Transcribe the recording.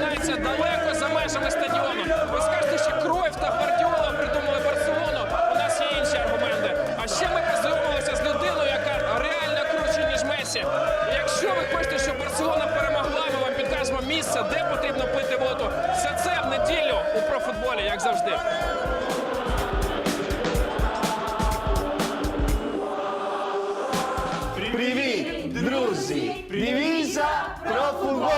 далеко за межами стадіону. Ви скажете, що Кройф та Гвардіола придумали Барселону. У нас є інші аргументи. А ще ми познайомилися з людиною, яка реально круче, ніж Месі. Якщо ви хочете, щоб Барселона перемогла, ми вам підкажемо місце, де потрібно пити воду. Все це в неділю у профутболі, як завжди. Привіт, друзі! Дивіза про футбол!